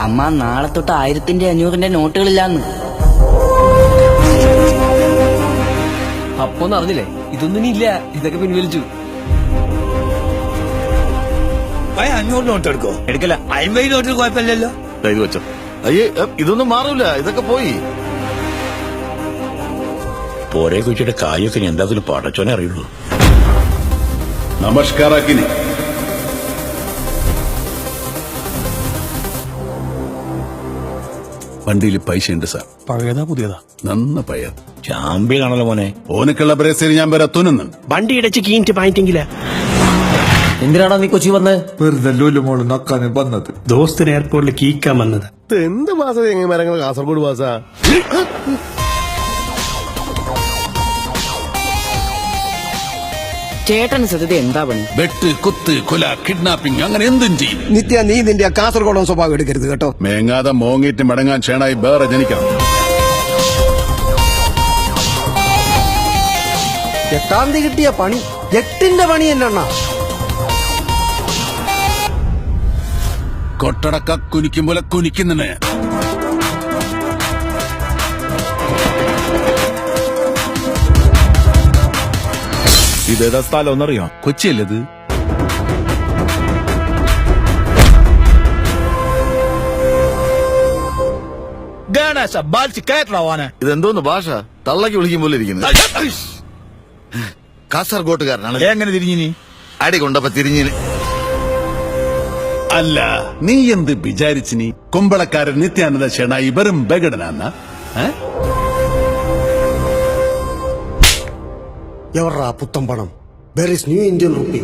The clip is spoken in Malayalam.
അമ്മ നാളെ തൊട്ട് ആയിരത്തിന്റെ അഞ്ഞൂറിന്റെ നോട്ടുകളില്ലാന്ന്. അപ്പൊന്ന് അറിഞ്ഞില്ലേ? ഇതൊന്നും ഇല്ല. ഇതൊക്കെ പിൻവലിച്ചു. അഞ്ഞൂറ് നോട്ട് എടുക്കോ? എടുക്കല അമ്പത് നോട്ടിൽ കുഴപ്പമില്ലല്ലോ. ഇത് വെച്ചോ. അയ്യേ ഇതൊന്നും മാറൂല. ഇതൊക്കെ പോയി. പോരെ കുറ്റിയുടെ കായൊക്കെ എന്താ പാടച്ചോനെ പടച്ചോനെ അറിയുള്ളൂ. നമസ്കാര വണ്ടിയിൽ പൈസ ഉണ്ട് സാർ. പഴയതാ പുതിയതാ? നന്ന പഴയ. ചാമ്പ്യൻ ആണല്ലോ മോനെ. ഓനക്കുള്ള ബ്രേസിൽ ഞാൻ വരെ തുന്നുന്നു. വണ്ടി ഇടച്ച് കീഞ്ഞിട്ട് പായിട്ടെങ്കില. എന്തിനാടാ നീ കൊച്ചി വന്നേ? വെറുതെ ലുലു മോൾ നക്കാന് വന്നത്. ദോസ്തിന് എയർപോർട്ടിൽ കീക്കാൻ വന്നത്. എന്ത് മാസം എങ്ങനെ മരങ്ങൾ കാസർഗോഡ് മാസാ. ചേട്ടന് സത്യത എന്താ പണി? വെട്ട് കുത്ത് കൊല കിഡ്നാപ്പിംഗ് അങ്ങനെ എന്തും ചെയ്യും. നിത്യ നീ നിന്റെ ആ കാസർഗോഡൻ സ്വഭാവം എടുക്കരുത് കേട്ടോ. മേങ്ങാതെ മോങ്ങിയിട്ട് മടങ്ങാൻ ക്ഷേണായി വേറെ ജനിക്കാം. എട്ടാം തീയതി കിട്ടിയ പണി എട്ടിന്റെ പണി എന്നാ കൊട്ടടക്ക കുനിക്കും പോലെ കുനിക്കുന്നേ ഇതേതാ സ്ഥലം ഒന്നറിയോ കൊച്ചിയല്ലത് ഗണേശ ബാലിച്ച് കയറ്റണ ഓനെ ഇതെന്തോന്ന് ഭാഷ? തള്ളക്ക് വിളിക്കും പോലെ ഇരിക്കുന്നത് കാസർഗോട്ടുകാരനാണ് എങ്ങനെ തിരിഞ്ഞിനി? അടി കൊണ്ടപ്പോ തിരിഞ്ഞിന്. അല്ല നീ എന്ത് വിചാരിച്ചിനി? കുമ്പളക്കാരൻ നിത്യാനന്ദ ക്ഷേണായി ഇവരും ബഗടനാന്ന എവർറാ പുത്തം പണം where is new Indian rupee